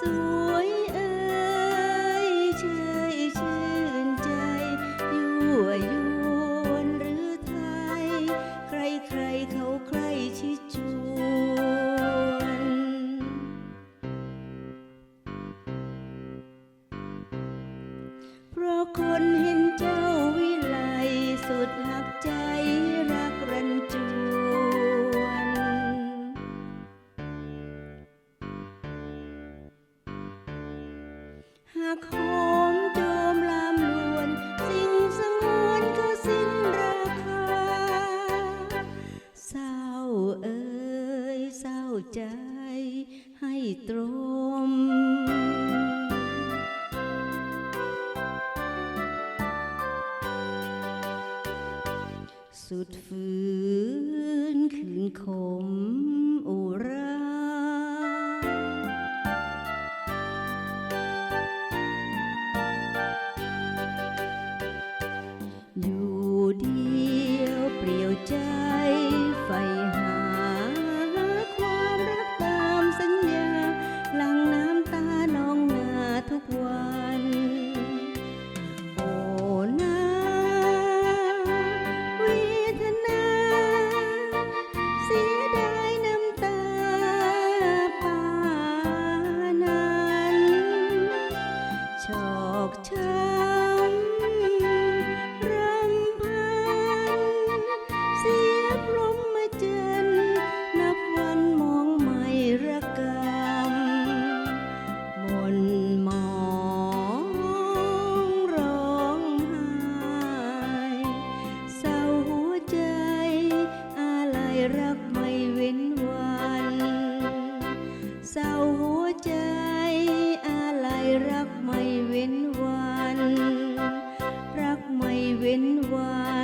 สวยเอ้ยชื่นใจยั่ยวนหรือใครใครเขาใครชิดวน เพราะคนเห็นเจ้าวิไลสุดหักใจ หากหอมโจมลามลวน สิ่งสงวนก็สิ้นราคา เศร้าเอ่ยเศร้าใจให้ตรมสุดฝืนคืนคม when one